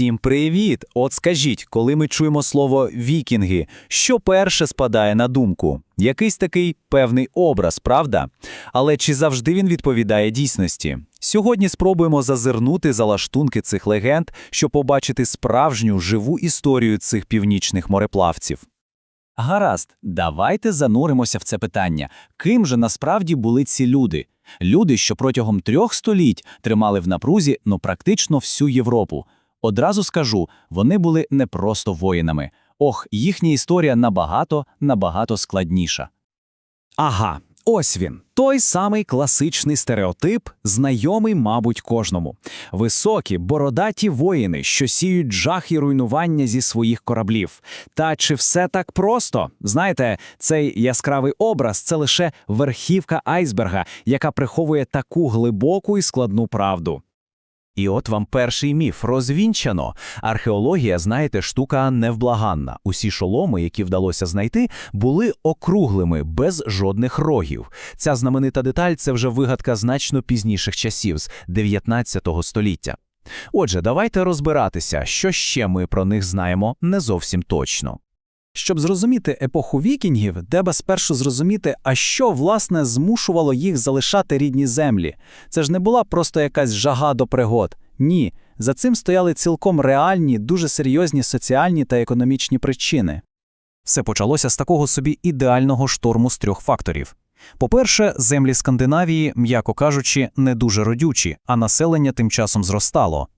Всім привіт! От скажіть, коли ми чуємо слово вікінги, що перше спадає на думку? Якийсь такий певний образ, правда? Але чи завжди він відповідає дійсності? Сьогодні спробуємо зазирнути за лаштунки цих легенд, щоб побачити справжню живу історію цих північних мореплавців. Гаразд, давайте зануримося в це питання. Ким же насправді були ці люди? Люди, що протягом трьох століть тримали в напрузі ну практично всю Європу. Одразу скажу, вони були не просто воїнами. Ох, їхня історія набагато, набагато складніша. Ага, ось він. Той самий класичний стереотип, знайомий, мабуть, кожному. Високі, бородаті воїни, що сіють жах і руйнування зі своїх кораблів. Та чи все так просто? Знаєте, цей яскравий образ це лише верхівка айсберга, яка приховує таку глибоку і складну правду. І от вам перший міф розвінчано. Археологія, знаєте, штука невблаганна. Усі шоломи, які вдалося знайти, були округлими, без жодних рогів. Ця знаменита деталь це вже вигадка значно пізніших часів, з 19 століття. Отже, давайте розбиратися, що ще ми про них знаємо не зовсім точно. Щоб зрозуміти епоху вікінгів, треба спершу зрозуміти, а що власне змушувало їх залишати рідні землі. Це ж не була просто якась жага до пригод. Ні, за цим стояли цілком реальні, дуже серйозні соціальні та економічні причини. Все почалося з такого собі ідеального шторму з трьох факторів. По-перше, землі Скандинавії, м'яко кажучи, не дуже родючі, а населення тим часом зростало.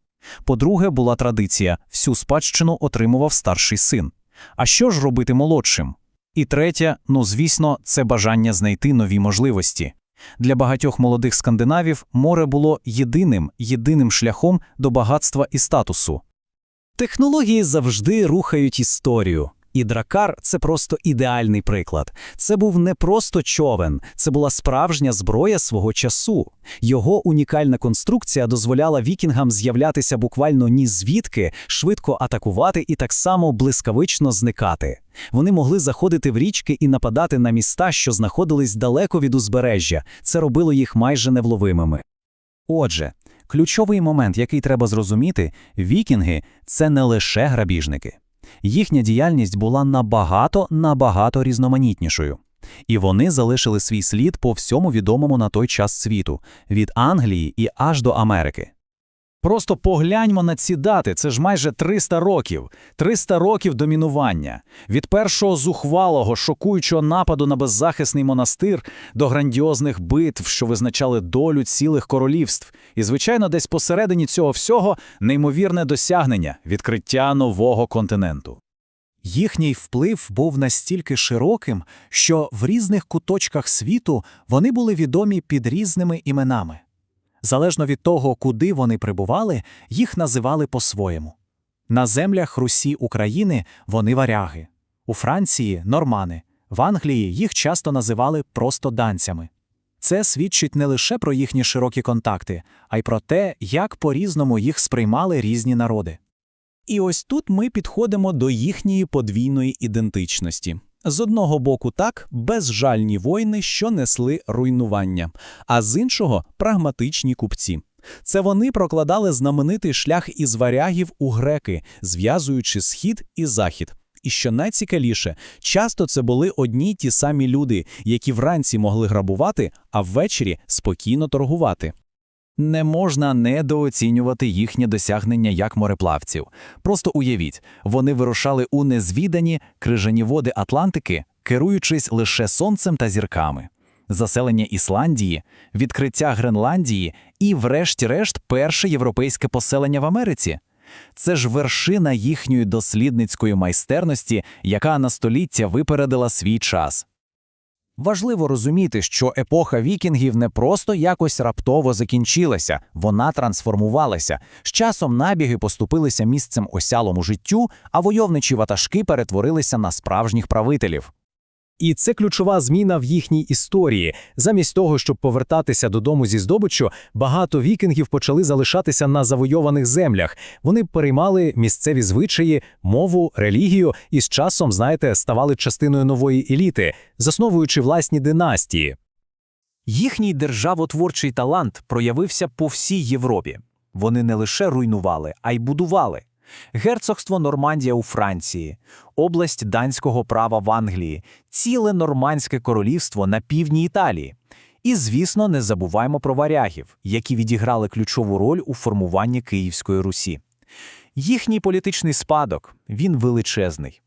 По-друге, була традиція всю спадщину отримував старший син. А що ж робити молодшим? І третє, ну звісно, це бажання знайти нові можливості. Для багатьох молодих скандинавів море було єдиним, єдиним шляхом до багатства і статусу. Технології завжди рухають історію. І дракар це просто ідеальний приклад. Це був не просто човен, це була справжня зброя свого часу. Його унікальна конструкція дозволяла вікінгам з'являтися буквально ні звідки, швидко атакувати і так само блискавично зникати. Вони могли заходити в річки і нападати на міста, що знаходились далеко від узбережжя. Це робило їх майже невловимими. Отже, ключовий момент, який треба зрозуміти, вікінги це не лише грабіжники. Їхня діяльність була набагато набагато різноманітнішою. І вони залишили свій слід по всьому відомому на той час світу від Англії і аж до Америки. Просто погляньмо на ці дати, це ж майже 300 років, 300 років домінування. Від першого зухвалого, шокуючого нападу на беззахисний монастир до грандіозних битв, що визначали долю цілих королівств. І, звичайно, десь посередині цього всього неймовірне досягнення відкриття нового континенту. Їхній вплив був настільки широким, що в різних куточках світу вони були відомі під різними іменами. Залежно від того, куди вони прибували, їх називали по-своєму. На землях Русі України вони варяги, у Франції нормани, в Англії їх часто називали просто данцями. Це свідчить не лише про їхні широкі контакти, а й про те, як по-різному їх сприймали різні народи. І ось тут ми підходимо до їхньої подвійної ідентичності. З одного боку, так, безжальні воїни, що несли руйнування, а з іншого прагматичні купці. Це вони прокладали знаменитий шлях із варягів у греки, зв'язуючи схід і захід. І що найцікавіше, часто це були одні й ті самі люди, які вранці могли грабувати, а ввечері спокійно торгувати. Не можна недооцінювати їхнє досягнення як мореплавців. Просто уявіть, вони вирушали у незвідані крижані води Атлантики, керуючись лише сонцем та зірками. Заселення Ісландії, відкриття Гренландії і, врешті-решт, перше європейське поселення в Америці. Це ж вершина їхньої дослідницької майстерності, яка на століття випередила свій час. Важливо розуміти, що епоха вікінгів не просто якось раптово закінчилася, вона трансформувалася. З часом набіги поступилися місцем осялому життю, а войовничі ватажки перетворилися на справжніх правителів. І це ключова зміна в їхній історії. Замість того, щоб повертатися додому зі здобиччю, багато вікінгів почали залишатися на завойованих землях. Вони переймали місцеві звичаї, мову, релігію і з часом, знаєте, ставали частиною нової еліти, засновуючи власні династії. Їхній державотворчий талант проявився по всій Європі. Вони не лише руйнували, а й будували. Герцогство Нормандія у Франції, область данського права в Англії, ціле нормандське королівство на півдні Італії. І, звісно, не забуваємо про варягів, які відіграли ключову роль у формуванні Київської Русі. Їхній політичний спадок він величезний.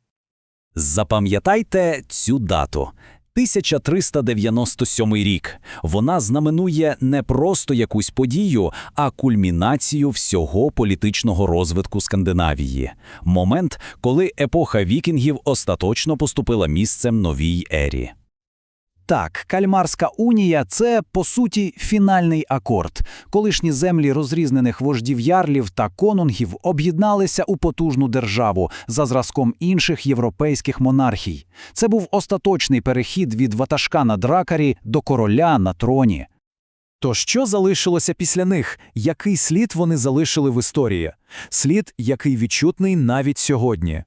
Запам'ятайте цю дату. 1397 рік. Вона знаменує не просто якусь подію, а кульмінацію всього політичного розвитку Скандинавії. Момент, коли епоха вікінгів остаточно поступила місцем новій ері. Так, Кальмарська унія – це, по суті, фінальний акорд. Колишні землі розрізнених вождів ярлів та конунгів об'єдналися у потужну державу за зразком інших європейських монархій. Це був остаточний перехід від ватажка на дракарі до короля на троні. То що залишилося після них? Який слід вони залишили в історії? Слід, який відчутний навіть сьогодні.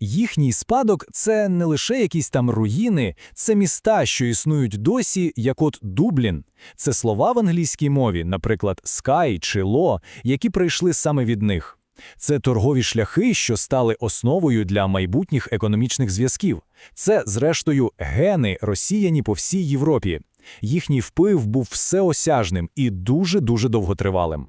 Їхній спадок це не лише якісь там руїни, це міста, що існують досі, як от Дублін. Це слова в англійській мові, наприклад, «sky» чи «ло», які прийшли саме від них. Це торгові шляхи, що стали основою для майбутніх економічних зв'язків. Це, зрештою, гени, розсіяні по всій Європі. Їхній вплив був всеосяжним і дуже-дуже довготривалим.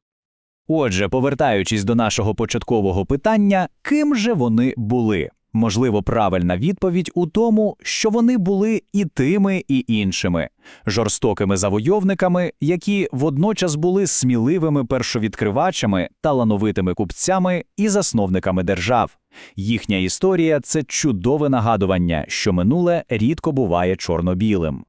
Отже, повертаючись до нашого початкового питання, ким же вони були? Можливо, правильна відповідь у тому, що вони були і тими, і іншими жорстокими завойовниками, які водночас були сміливими першовідкривачами, талановитими купцями і засновниками держав. Їхня історія це чудове нагадування, що минуле рідко буває чорно-білим.